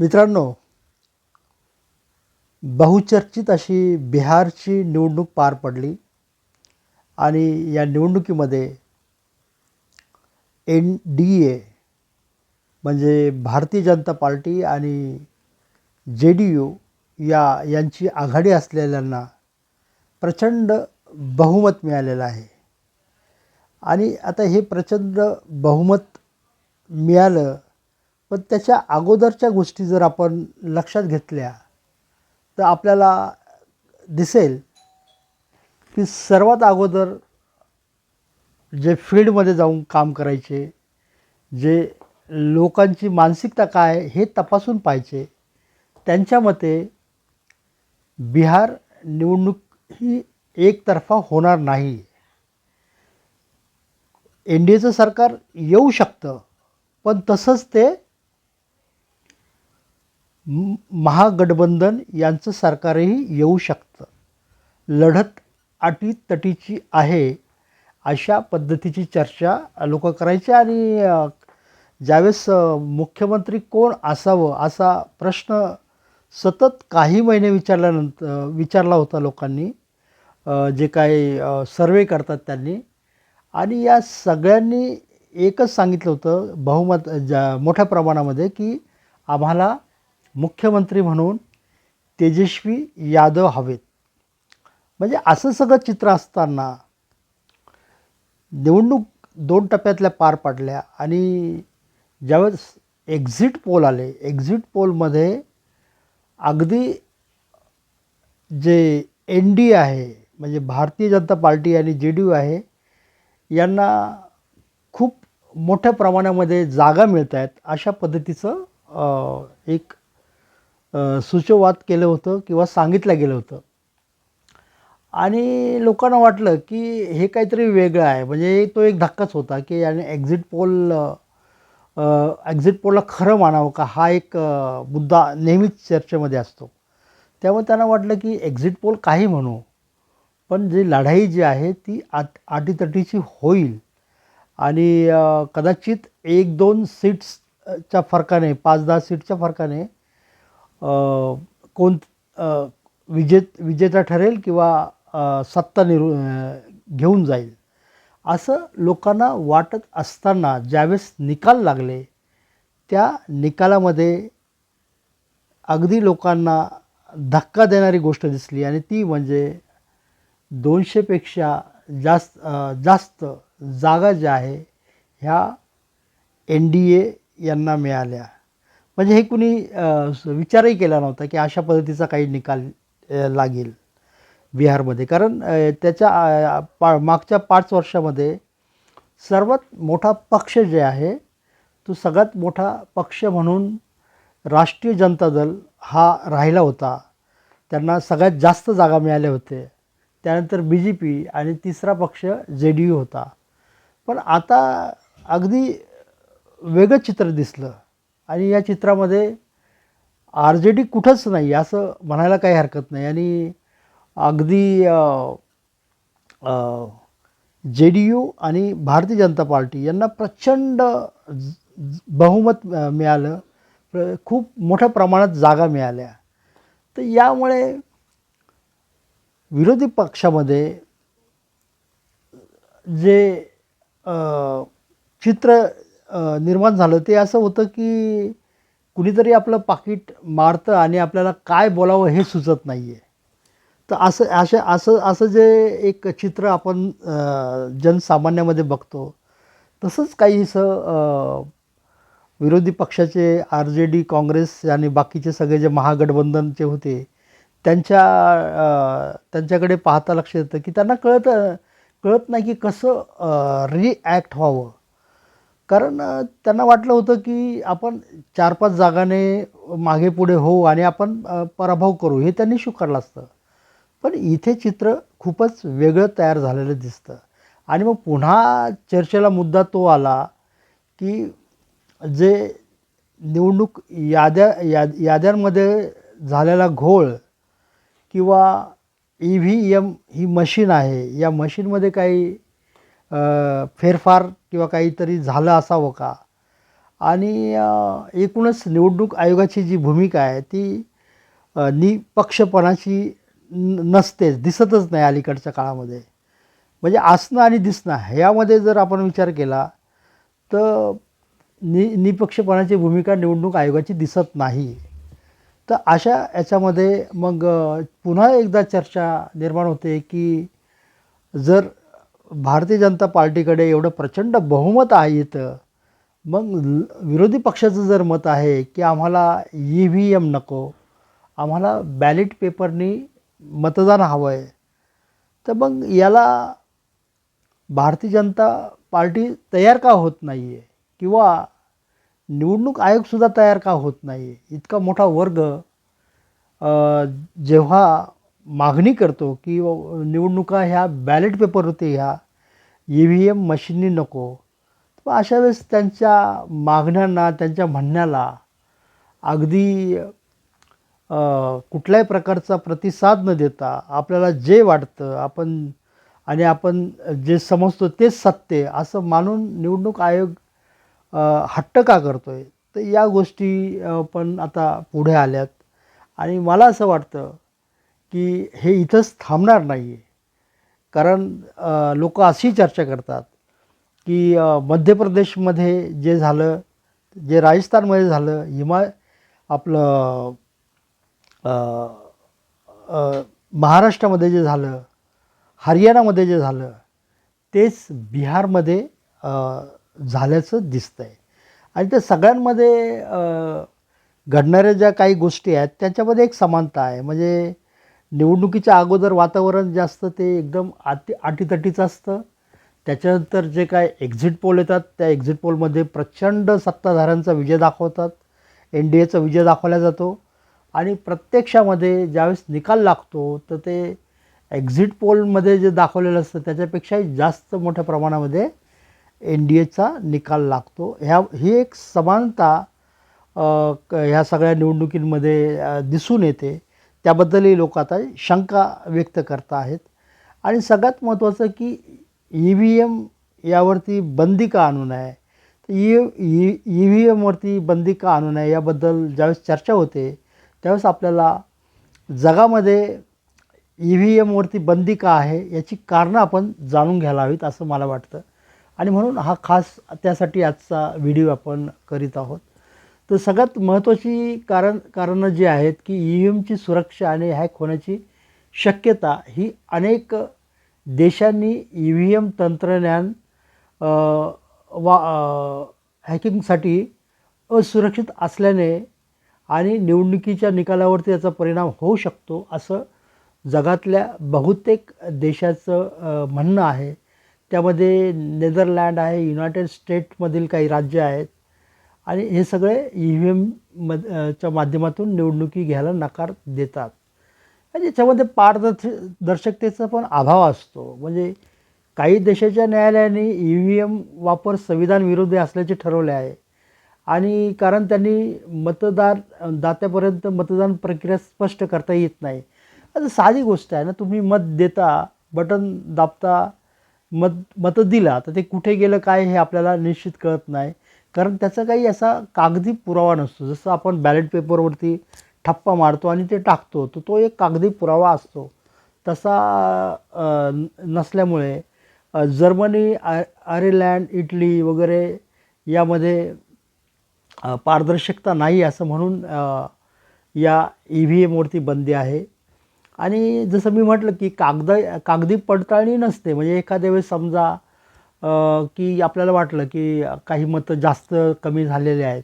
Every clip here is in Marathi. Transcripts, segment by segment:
मित्रांनो बहुचर्चित अशी बिहारची निवडणूक पार पडली आणि या निवडणुकीमध्ये एन डी ए म्हणजे भारतीय जनता पार्टी आणि जे डी यू या यांची आघाडी असलेल्यांना प्रचंड बहुमत मिळालेलं आहे. आणि आता हे प्रचंड बहुमत मिळालं पण त्याच्या अगोदरच्या गोष्टी जर आपण लक्षात घेतल्या तर आपल्याला दिसेल की सर्वात अगोदर जे फील्डमध्ये जाऊन काम करायचे जे लोकांची मानसिकता काय हे तपासून पाहिजे त्यांच्या मते बिहार निवडणूक ही एकतर्फा होणार नाही. एन डी एचं सरकार येऊ शकतं पण तसंच ते महागठबंधन यांचं सरकारही येऊ शकतं. लढत अटीतटीची आहे अशा पद्धतीची चर्चा लोक करायची आणि ज्यावेळेस मुख्यमंत्री कोण असावं असा प्रश्न सतत काही महिने विचारल्यानंतर विचारला होता लोकांनी जे काही सर्वे करतात त्यांनी. आणि या सगळ्यांनी एकच सांगितलं होतं बहुमत ज्या मोठ्या प्रमाणामध्ये की आम्हाला मुख्यमंत्री म्हणून तेजस्वी यादव हवेत. म्हणजे असं सगळं चित्र असताना निवडणूक दोन टप्प्यातल्या पार पडल्या आणि ज्यावेळेस एक्झिट पोल आले एक्झिट पोलमध्ये अगदी जे एन डी आहे म्हणजे भारतीय जनता पार्टी आणि जे डी यू आहे यांना खूप मोठ्या प्रमाणामध्ये जागा मिळत आहेत अशा पद्धतीचं एक सूचोवाद केलं होतं किंवा सांगितलं गेलं होतं. आणि लोकांना वाटलं की हे काहीतरी वेगळं आहे. म्हणजे तो एक धक्काच होता की आणि एक्झिट पोल एक्झिट पोलला खरं मानावं का? हा एक मुद्दा नेहमीच चर्चेमध्ये असतो. त्यामुळे त्यांना वाटलं की एक्झिट पोल काही म्हणू. पण जी लढाई जी आहे ती आट आटीतटीची होईल. आणि कदाचित एक दोन सीट्सच्या फरकाने पाच दहा सीटच्या फरकाने कोण विजेत विजेता ठरेल किंवा सत्ता निरू घेऊन जाईल. असं लोकांना वाटत असताना ज्यावेळेस निकाल लागले त्या निकालामध्ये अगदी लोकांना धक्का देणारी गोष्ट दिसली आणि ती म्हणजे दोनशेपेक्षा जास्त जास्त जागा ज्या आहे ह्या एन डी ए यांना मिळाल्या. म्हणजे हे कुणी विचारही केला नव्हता की अशा पद्धतीचा काही निकाल लागेल बिहारमध्ये. कारण त्याच्या पा मागच्या पाच वर्षामध्ये सर्वात मोठा पक्ष जे आहे तो सगळ्यात मोठा पक्ष म्हणून राष्ट्रीय जनता दल हा राहिला होता. त्यांना सगळ्यात जास्त जागा मिळाल्या होते. त्यानंतर बी जे पी आणि तिसरा पक्ष जे डी यू होता. पण आता अगदी वेगळं चित्र दिसलं. आणि या चित्रामध्ये आर जे डी कुठंच नाही असं म्हणायला काही हरकत नाही. आणि अगदी जे डी यू आणि भारतीय जनता पार्टी यांना प्रचंड बहुमत मिळालं. खूप मोठ्या प्रमाणात जागा मिळाल्या. तर यामुळे विरोधी पक्षामध्ये जे चित्र निर्माण झालं. ते असं होतं की कुणीतरी आपलं पाकिट मारतं आणि आपल्याला काय बोलावं हे सुचत नाही आहे तर असं अशा असं असं जे एक चित्र आपण जनसामान्यामध्ये बघतो तसंच काहीसं असं विरोधी पक्षाचे आर जे डी काँग्रेस आणि बाकीचे सगळे जे महागठबंधनचे होते त्यांच्या त्यांच्याकडे पाहता लक्ष येतं की त्यांना कळत कळत नाही की कसं रिॲक्ट व्हावं. कारण त्यांना वाटलं होतं की आपण चार पाच जागाने मागे पुढे होऊ आणि आपण पराभव करू हे त्यांनी स्वीकारलं असतं. पण इथे चित्र खूपच वेगळं तयार झालेलं दिसतं. आणि मग पुन्हा चर्चेला मुद्दा तो आला की जे निवडणूक याद्या याद याद्यांमध्ये झालेला घोळ किंवा ई व्ही एम ही मशीन आहे या मशीनमध्ये काही फेरफार किंवा काहीतरी झालं असावं का? आणि एकूणच निवडणूक आयोगाची जी भूमिका आहे ती निपक्षपणाची नसतेच दिसतच नाही अलीकडच्या काळामध्ये. म्हणजे असणं आणि दिसणं ह्यामध्ये जर आपण विचार केला तर नि निपक्षपणाची भूमिका निवडणूक आयोगाची दिसत नाही. तर अशा याच्यामध्ये मग पुन्हा एकदा चर्चा निर्माण होते की जर भारतीय जनता पार्टीकडे एवढं प्रचंड बहुमत आहे इथं. मग ल- विरोधी पक्षाचं जर मत आहे की आम्हाला ई व्ही एम नको आम्हाला बॅलेट पेपरनी मतदान हवं आहे तर मग याला भारतीय जनता पार्टी तयार का होत नाही आहे किंवा निवडणूक आयोगसुद्धा तयार का होत नाही आहे इतका मोठा वर्ग जेव्हा मागणी करतो की निवडणुका ह्या बॅलेट पेपरवरती ह्या. ई व्ही एम मशीननी नको. अशा वेळेस त्यांच्या मागण्यांना त्यांच्या म्हणण्याला अगदी कुठल्याही प्रकारचा प्रतिसाद न देता आपल्याला जे वाटतं आपण आणि आपण जे समजतो तेच सत्य असं मानून निवडणूक आयोग हट्ट का करतो आहे तर या गोष्टी पण आता पुढे आल्यात. आणि मला असं वाटतं की हे इथंच थांबणार नाही आहे कारण लोक अशी चर्चा करतात की मध्य प्रदेशमध्ये जे झालं जे राजस्थानमध्ये झालं हिमा आपलं महाराष्ट्रामध्ये जे झालं हरियाणामध्ये जे झालं तेच बिहारमध्ये झाल्याचं दिसतं आहे आणि त्या सगळ्यांमध्ये घडणाऱ्या ज्या काही गोष्टी आहेत त्याच्यामध्ये एक समानता आहे. म्हणजे निवडणुकीच्या अगोदर वातावरण जास्त ते एकदम आती अटीतटीचं असतं. त्याच्यानंतर जे काय एक्झिट पोल येतात त्या एक्झिट पोलमध्ये प्रचंड सत्ताधाऱ्यांचा विजय दाखवतात. एन डी एचा विजय दाखवला जातो. आणि प्रत्यक्षामध्ये ज्यावेळेस निकाल लागतो तर ते एक्झिट पोलमध्ये जे दाखवलेलं असतं त्याच्यापेक्षाही जास्त मोठ्या प्रमाणामध्ये एन डी एचा निकाल लागतो. ह्या ही एक समानता क- ह्या सगळ्या निवडणुकींमध्ये दिसून येते. त्याबद्दलही लोक आता शंका व्यक्त करत आहेत. आणि सगळ्यात महत्त्वाचं की ई व्ही एम यावरती बंदी का आणू नये? तर e, e, E E E V एमवरती बंदी का आणू नये याबद्दल ज्यावेळेस चर्चा होते त्यावेळेस आपल्याला जगामध्ये ई व्ही एमवरती बंदी का आहे याची कारणं आपण जाणून घ्यायला हवीत असं मला वाटतं. आणि म्हणून हा खास त्यासाठी आजचा व्हिडिओ आपण करीत आहोत. तर सगळ्यात महत्त्वाची कारण कारणं जी आहेत की ई व्ही एमची सुरक्षा आणि हॅक होण्याची शक्यता ही अनेक देशांनी ई व्ही एम तंत्रज्ञान वा हॅकिंगसाठी असुरक्षित असल्याने आणि निवडणुकीच्या निकालावरती याचा परिणाम होऊ शकतो असं जगातल्या बहुतेक देशाचं म्हणणं आहे. त्यामध्ये नेदरलँड आहे युनायटेड स्टेटमधील काही राज्य आहेत. आणि हे सगळे ई व्ही एम मध च्या माध्यमातून निवडणुकी घ्यायला नकार देतात. आणि याच्यामध्ये पारदर्श दर्शकतेचा पण अभाव असतो. म्हणजे काही देशाच्या न्यायालयाने ई व्ही एम वापर संविधान विरोधी असल्याचे ठरवले आहे. आणि कारण त्यांनी मतदार दात्यापर्यंत मतदान प्रक्रिया स्पष्ट करता येत नाही. आता साधी गोष्ट आहे ना तुम्ही मत देता बटन दाबता मत मतं दिला तर ते कुठे गेलं काय हे आपल्याला निश्चित कळत नाही. कारण त्याचा काही असा कागदी पुरावा नसतो. जसं आपण बॅलेट पेपरवरती ठप्पा मारतो आणि ते टाकतो तर तो एक कागदी पुरावा असतो. तसा नसल्यामुळे जर्मनी आयर्लँड इटली वगैरे यामध्ये पारदर्शकता नाही असं म्हणून या ई व्ही एमवरती बंदी आहे. आणि जसं मी म्हटलं की कागद कागदी पडताळणी नसते. म्हणजे एखाद्या वेळेस समजा की आपल्याला वाटलं की काही मतं जास्त कमी झालेले आहेत.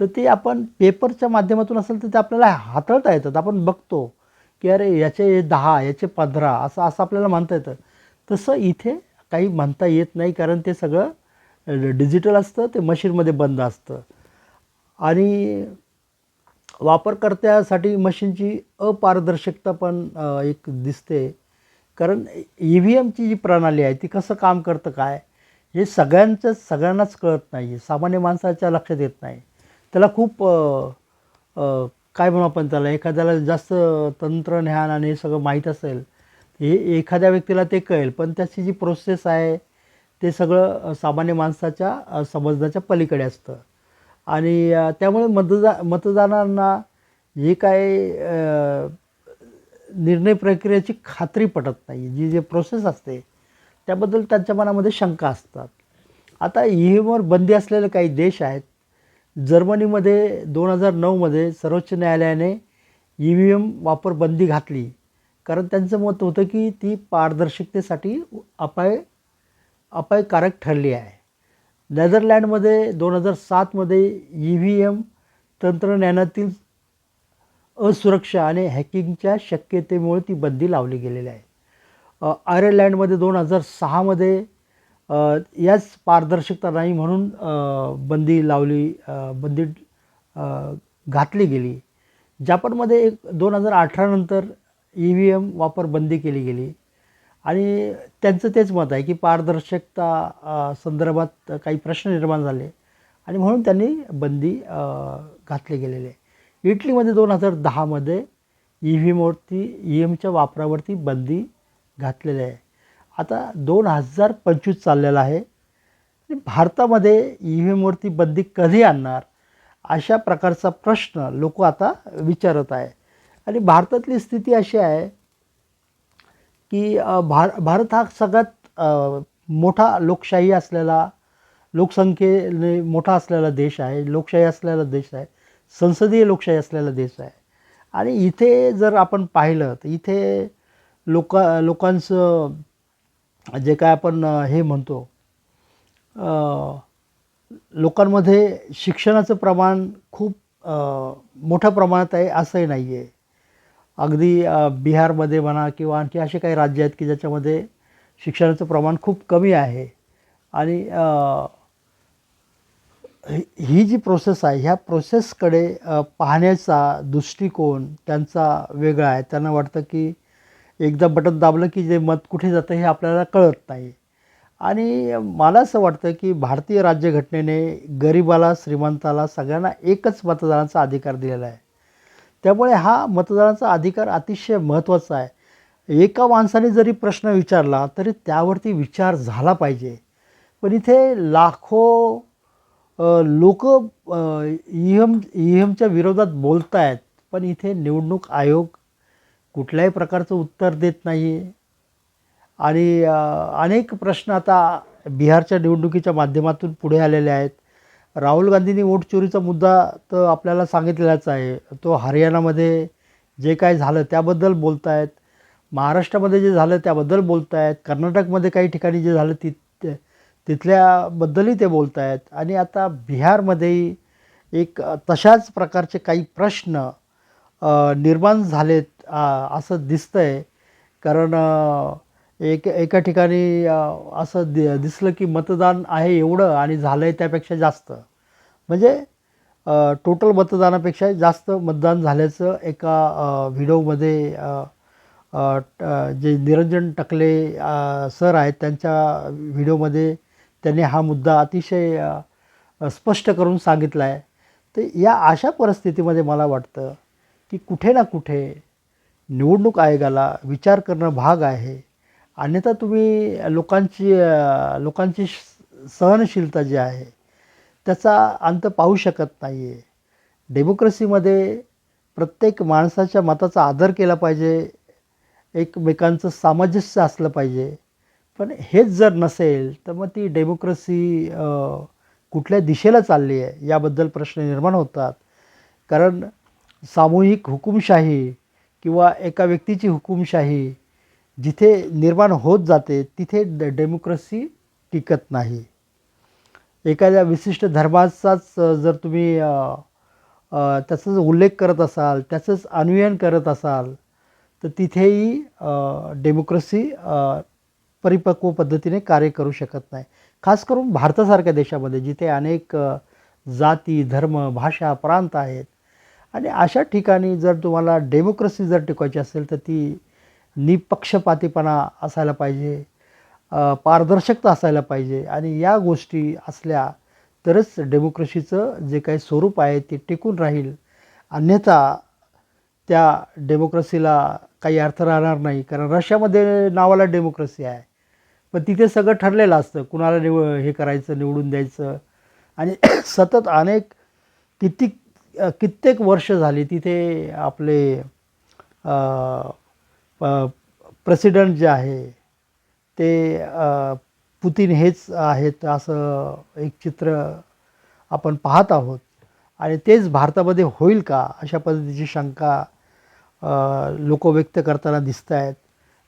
तर ते आपण पेपरच्या माध्यमातून असेल तर ते आपल्याला हाताळता येतात. आपण बघतो की अरे याचे दहा याचे पंधरा असं असं आपल्याला म्हणता येतं. तसं इथे काही म्हणता येत नाही कारण ते सगळं डिजिटल असतं ते मशीनमध्ये बंद असतं. आणि वापरकर्त्यासाठी मशीनची अपारदर्शकता पण एक दिसते. कारण ई व्ही एमची जी प्रणाली आहे ती कसं काम करतं काय? हे सगळ्यांचंच सगळ्यांनाच कळत नाही. सामान्य माणसाच्या लक्षात येत नाही. त्याला खूप काय म्हणू आपण त्याला? एखाद्याला जास्त तंत्रज्ञान आणि हे सगळं माहीत असेल हे एखाद्या व्यक्तीला ते कळेल. पण त्याची जी प्रोसेस आहे ते सगळं सामान्य माणसाच्या समजण्याच्या पलीकडे असतं. आणि त्यामुळे मतदा मतदारांना जे काय निर्णय प्रक्रियेची खात्री पटत नाही जी जे प्रोसेस असते त्याबद्दल त्यांच्या मनामध्ये शंका असतात. आता ई व्ही एमवर बंदी असलेले काही देश आहेत. जर्मनीमध्ये दोन हजार नऊमध्ये सर्वोच्च न्यायालयाने ई व्ही एम वापर बंदी घातली. कारण त्यांचं मत होतं की ती पारदर्शकतेसाठी अपाय अपायकारक ठरली आहे. नेदरलँडमध्ये दोन हजार सातमध्ये ई व्ही एम तंत्रज्ञानातील असुरक्षा आणि हॅकिंगच्या शक्यतेमुळे ती बंदी लावली गेलेली आहे. अ, आयर्लंडमध्ये दोन हजार सहामध्ये याच पारदर्शकता नाही म्हणून बंदी लावली बंदी घातली गेली. जापानमध्ये एक दोन हजार अठरानंतर ई व्ही एम वापर बंदी केली गेली. आणि त्यांचं तेच मत आहे की पारदर्शकता संदर्भात काही प्रश्न निर्माण झाले. आणि म्हणून त्यांनी बंदी घातली गेलेली आहे. इटलीमध्ये दोन हजार दहामध्ये ई व्हीमवरती ई एमच्या वापरावरती बंदी घातलेली आहे. आता दोन हजार पंचवीस चाललेलं आहे. भारतामध्ये ई व्हीमवरती बंदी कधी आणणार? अशा प्रकारचा प्रश्न लोक आता विचारत आहे. आणि भारतातली स्थिती अशी आहे की भार भारत हा सगळ्यात मोठा लोकशाही असलेला लोकसंख्येने मोठा असलेला देश आहे लोकशाही असलेला देश आहे. संसदीय लोकशाही असलेला देश आहे. आणि इथे जर आपण पाहिलं तर इथे लोक लोकांचं जे काय आपण हे म्हणतो लोकांमध्ये शिक्षणाचं प्रमाण खूप मोठ्या प्रमाणात आहे असंही नाही आहे अगदी बिहारमध्ये म्हणा किंवा आणखी असे काही राज्य आहेत की ज्याच्यामध्ये शिक्षणाचं प्रमाण खूप कमी आहे. आणि ही ही जी प्रोसेस आहे ह्या प्रोसेसकडे पाहण्याचा दृष्टिकोन त्यांचा वेगळा आहे. त्यांना वाटतं की एकदा बटन दाबलं की जे मत कुठे जातं हे आपल्याला कळत नाही. आणि मला असं वाटतं की भारतीय राज्यघटनेने गरिबाला श्रीमंताला सगळ्यांना एकच मतदानाचा अधिकार दिलेला आहे. त्यामुळे हा मतदानाचा अधिकार अतिशय महत्त्वाचा आहे. एका माणसाने जरी प्रश्न विचारला तरी त्यावरती विचार झाला पाहिजे. पण इथे लाखो लोक ई एम ई एमच्या विरोधात बोलत आहेत पण इथे निवडणूक आयोग कुठल्याही प्रकारचं उत्तर देत नाही आहे आणि अनेक प्रश्न आता बिहारच्या निवडणुकीच्या माध्यमातून पुढे आलेले आहेत. राहुल गांधींनी वोट चोरीचा मुद्दा तर आपल्याला सांगितलेलाच आहे. तो हरियाणामध्ये जे काय झालं त्याबद्दल बोलत आहेत महाराष्ट्रामध्ये जे झालं त्याबद्दल बोलत आहेत कर्नाटकमध्ये काही ठिकाणी जे झालं ति तिथल्याबद्दलही ते बोलत आहेत आणि आता बिहारमध्येही एक तशाच प्रकारचे काही प्रश्न निर्माण झालेत असं दिसतं आहे कारण एक एका ठिकाणी असं दि दिसलं की मतदान आहे एवढं आणि झालं आहे त्यापेक्षा जास्त. म्हणजे टोटल मतदानापेक्षा जास्त मतदान झाल्याचं एका व्हिडिओमध्ये ट- जे निरंजन टकले सर आहेत त्यांच्या व्हिडिओमध्ये त्यांनी हा मुद्दा अतिशय स्पष्ट करून सांगितला आहे तर या अशा परिस्थितीमध्ये मला वाटतं की कुठे ना कुठे निवडणूक आयोगाला विचार करणं भाग आहे. अन्यथा तुम्ही लोकांची लोकांची सहनशीलता जी आहे त्याचा अंत पाहू शकत नाही आहे डेमोक्रेसीमध्ये प्रत्येक माणसाच्या मताचा आदर केला पाहिजे. एकमेकांचं सामंजस्य असलं पाहिजे. पण हेच जर नसेल तर मग ती डेमोक्रेसी कुठल्या दिशेला चालली आहे याबद्दल प्रश्न निर्माण होतात. कारण सामूहिक हुकुमशाही किंवा एका व्यक्तीची हुकुमशाही जिथे निर्माण होत जाते तिथे ड डेमोक्रेसी टिकत नाही. एखाद्या विशिष्ट धर्माचाच जर तुम्ही त्याचाच त्याचा उल्लेख करत असाल त्याचंच अन्वयन करत असाल तर तिथेही डेमोक्रेसी परिपक्व पद्धतीने कार्य करू शकत नाही. खास करून भारतासारख्या देशामध्ये जिथे अनेक जाती धर्म भाषा प्रांत आहेत. आणि अशा ठिकाणी जर तुम्हाला डेमोक्रेसी जर टिकवायची असेल तर ती निपक्षपातीपणा असायला पाहिजे पारदर्शकता असायला पाहिजे. आणि या गोष्टी असल्या तरच डेमोक्रेसीचं जे काही स्वरूप आहे ते टिकून राहील. अन्यथा त्या डेमोक्रेसीला काही अर्थ राहणार नाही. कारण रशियामध्ये नावाला डेमोक्रेसी आहे. पण तिथे सगळं ठरलेलं असतं. कुणाला निव हे करायचं निवडून द्यायचं. आणि सतत अनेक किती कित्येक वर्ष झाली तिथे आपले प्रेसिडेंट जे आहे ते पुतीन हेच आहेत असं एक चित्र आपण पाहत आहोत. आणि तेच भारतामध्ये होईल का अशा पद्धतीची शंका लोक व्यक्त करताना दिसत आहेत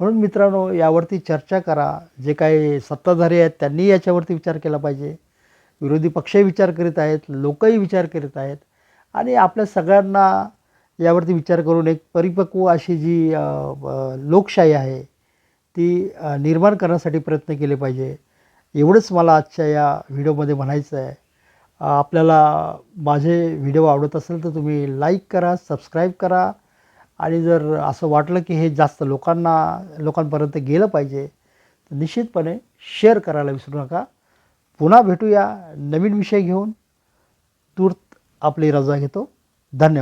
म्हणून मित्रांनो यावरती चर्चा करा. जे काही सत्ताधारी आहेत त्यांनी याच्यावरती विचार केला पाहिजे. विरोधी पक्षही विचार करीत आहेत लोकही विचार करीत आहेत. आणि आपल्या सगळ्यांना यावरती विचार करून एक परिपक्व अशी जी लोकशाही आहे ती निर्माण करण्यासाठी प्रयत्न केले पाहिजे. एवढंच मला आजच्या या व्हिडिओमध्ये म्हणायचं आहे. आपल्याला माझे व्हिडिओ आवडत असेल तर तुम्ही लाईक करा सबस्क्राईब करा. आणि जर असं वाटलं की हे जास्त लोकांना लोकांपर्यंत गेलं पाहिजे तर निश्चितपणे शेअर करायला विसरू नका. पुन्हा भेटूया नवीन विषय घेऊन. तूर्त आपली रजा घेतो. धन्यवाद.